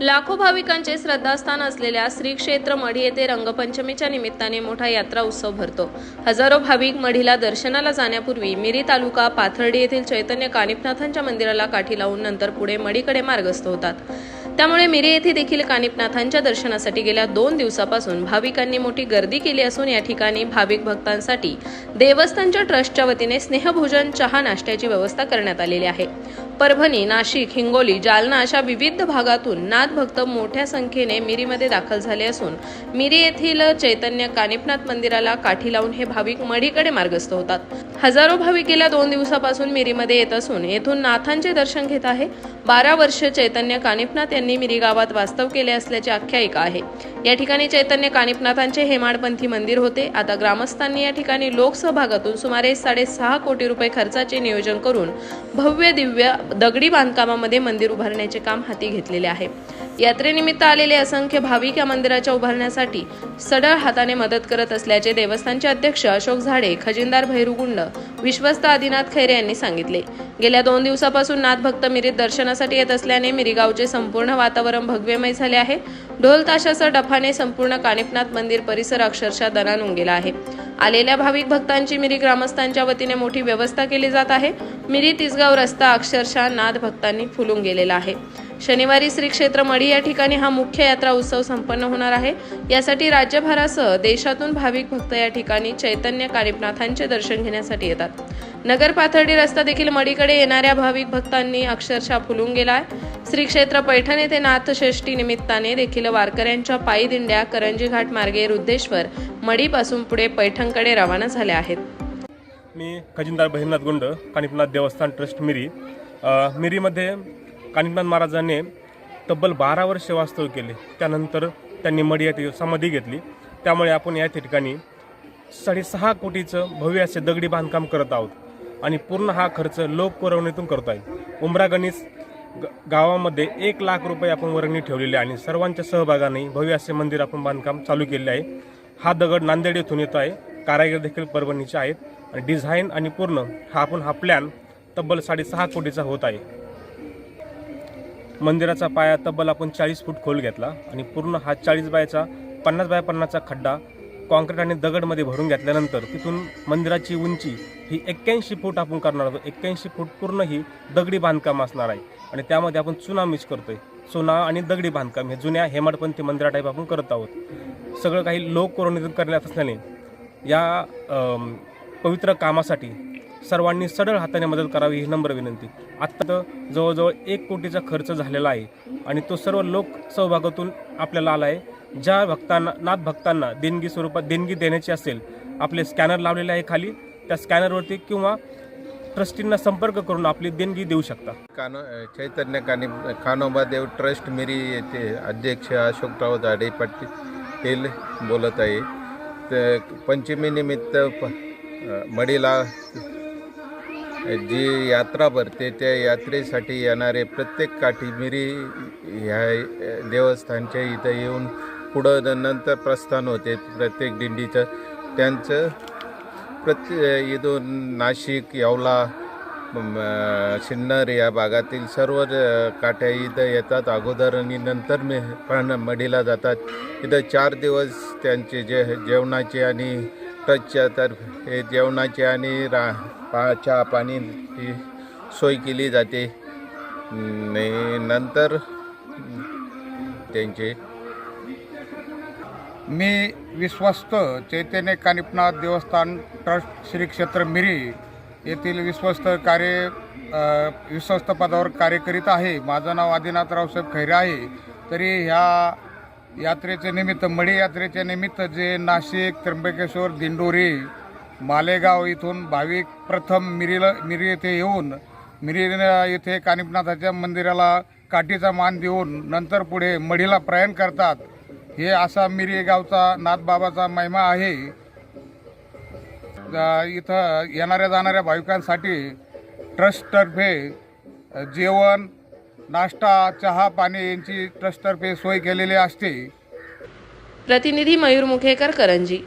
लाखो भाविकांचे श्रद्धास्थान असलेल्या श्री क्षेत्र मढी येथे रंगपंचमीच्या निमित्ताने मोठा यात्रा उत्सव भरतो. हजारो भाविक मढीला दर्शनाला जाण्यापूर्वी मिरी तालुका पाथर्डी येथील चैतन्य कानिपनाथांच्या मंदिराला काठी लावून नंतर पुढे मढीकडे मार्गस्थ होतात. त्यामुळे मिरी येथे देखील कानिपनाथांच्या दर्शनासाठी गेल्या दोन दिवसापासून भाविकांनी मोठी गर्दी केली असून या ठिकाणी भाविक भक्तांसाठी देवस्थानच्या ट्रस्टच्या वतीने स्नेहभोजन चहा नाश्त्याची व्यवस्था करण्यात आलेली आहे. परभणी नाशिक हिंगोली जालना अशा विविध भागातून नाथभक्त मोठ्या संख्येने मिरीमध्ये दाखल झाले असून मिरी येथील चैतन्य कानिपनाथ मंदिराला काठी लावून हे भाविक मढीकडे मार्गस्थ होतात. हजारो भाविक गेल्या दोन दिवसापासून मिरीमध्ये येत असून येथून नाथांचे दर्शन घेत आहे. बारा वर्ष चैतन्य कानिपनाथ यांनी मिरी गावात वास्तव केले असल्याची आख्यायिका आहे. या ठिकाणी चैतन्य कानिपनाथांचे हेमाडपंथी मंदिर होते. आता ग्रामस्थांनी या ठिकाणी लोकसहभागातून सुमारे साडेसहा कोटी रुपये खर्चाचे नियोजन करून भव्य दिव्य दगडी बांधकामामध्ये मंदिर उभारण्याचे काम हाती घेतलेले आहे. यात्रेनिमित्त आलेले असंख्य भाविक या मंदिराच्या उभारण्यासाठी सडळ हाताने मदत करत असल्याचे देवस्थानचे अध्यक्ष अशोक झाडे खजिनदार भैरुगुंड विश्वस्त आदिनाथ खैरे यांनी सांगितले. गेल्या दोन दिवसापासून नाथ भक्त मिरीत दर्शनासाठी येत असल्याने मिरीगावचे संपूर्ण वातावरण भगवेमय झाले आहे. ढोल ताशासह डफाने संपूर्ण कानिपनाथ मंदिर परिसर अक्षरशः दणानून गेला आहे. आलेल्या भाविक भक्तांची मिरी ग्रामस्थांच्या वतीने मोठी व्यवस्था केली जात आहे. मिरी तिसगाव रस्ता अक्षरशः नाद भक्तांनी फुलून गेलेला आहे. शनिवारी श्री क्षेत्र मढी या ठिकाणी हा मुख्य यात्रा उत्सव संपन्न होणार आहे. यासाठी राज्यभरासह देशातून भाविक भक्त या ठिकाणी चैतन्य कानिपनाथांचे दर्शन घेण्यासाठी येतात. नगर पाथर्डी रस्ता देखील मडीकडे येणाऱ्या भाविक भक्तांनी अक्षरशः फुलून गेला आहे श्री क्षेत्र पैठण येथे नाथषष्ठी निमित्ताने देखील वारकऱ्यांच्या पायी दिंड्या करंजी घाट मार्गे रुद्धेश्वर मडीपासून पुढे पैठणकडे रवाना झाल्या आहेत. मी खजिनदार बहिरनाथ गुंड कानिपनाथ देवस्थान ट्रस्ट मिरी. मिरीमध्ये कानिपनाथ महाराजांनी तब्बल बारा वर्ष वास्तव केले. त्यानंतर त्यांनी मडी येथे समाधी घेतली. त्यामुळे आपण या ठिकाणी साडेसहा कोटीचं भव्य असे दगडी बांधकाम करत आहोत. आणि पूर्ण हा खर्च लोक पुरवणीतून करतो आहे उमरा गणेश ग- गावामध्ये एक लाख रुपये आपण वर्गणी ठेवलेली आहे आणि सर्वांच्या सहभागाने भव्य असे मंदिर आपण बांधकाम चालू केले आहे. हा दगड नांदेड येथून येतो आहे. कारागीर देखील परभणीचे आहेत. आणि डिझाईन आणि पूर्ण हा आपण हा प्लॅन तब्बल साडेसहा कोटीचा होत आहे. मंदिराचा पाया तब्बल आपण चाळीस फूट खोल घेतला आणि पूर्ण हा चाळीस बायचा पन्नास बाय पन्नासचा खड्डा कॉन्क्रीट आणि दगडमध्ये भरून घेतल्यानंतर तिथून मंदिराची उंची ही एक्क्याऐंशी फूट आपण करणार आहोत. एक्क्याऐंशी फूट पूर्ण ही दगडी बांधकाम असणार आहे. आणि त्यामध्ये आपण चुना मिक्स आहे चुना आणि दगडी बांधकाम हे जुन्या हेमाडपंथी मंदिरा टाईप आपण करत आहोत. सगळं काही लोक कोरोनितून करण्यात असल्याने या पवित्र कामासाठी सर्वांनी सरळ हाताने मदत करावी ही नम्र विनंती. आत्ता तर जवळजवळ एक कोटीचा खर्च झालेला आहे आणि तो सर्व लोक सहभागातून आपल्याला आला आहे ज्या भक्तांना नाथ भक्तांना देणगी स्वरूपात देणगी देण्याची असेल आपले स्कॅनर लावलेले आहे खाली त्या स्कॅनरवरती किंवा ट्रस्टींना संपर्क करून आपली देणगी देऊ शकता. कानो चैतन्य कानी कानोबादेव ट्रस्ट मिरी येथे अध्यक्ष अशोकराव झाडे पाटील बोलत आहे. तर पंचमीनिमित्त प मडीला जी यात्रा भरते त्या यात्रेसाठी येणारे प्रत्येक काठी मिरी ह्या देवस्थानच्या इथं येऊन पुढं नंतर प्रस्थान होते. प्रत्येक दिंडीचं त्यांचं प्रत्ये इथून नाशिक येवला सिन्नर या भागातील सर्व काठ्या इथं येतात. अगोदर आणि नंतर मे पण मढीला जातात. इथं चार दिवस त्यांचे जे जेवणाचे आणि टचच्या तर्फे जेवणाचे आणि रा पा चहा पाणी ही सोय केली जाते. नंतर त्यांचे मी विश्वस्त चैतन्य कानिपनाथ देवस्थान ट्रस्ट श्री क्षेत्र मिरी येथील विश्वस्त कार्य विश्वस्त पदावर कार्य करीत आहे. माझं नाव आदिनाथ रावसाहेब खैरे आहे. तरी ह्या यात्रेचे निमित्त मढी यात्रेच्या निमित्त जे नाशिक त्र्यंबकेश्वर दिंडोरी मालेगाव इथून भाविक प्रथम मिरीला मिरी येथे येऊन मिरी येथे कानिपनाथाच्या मंदिराला काठीचा मान देऊन नंतर पुढे मढीला प्रयाण करतात. हे असा मिरी गावचा नाथबाबाचा महिमा आहे. इथं येणाऱ्या जाणाऱ्या भाविकांसाठी ट्रस्टतर्फे जेवण नाश्ता चहा पाणी यांची ट्रस्टतर्फे सोय केलेली असते. प्रतिनिधी मयूर मुखेकर करंजी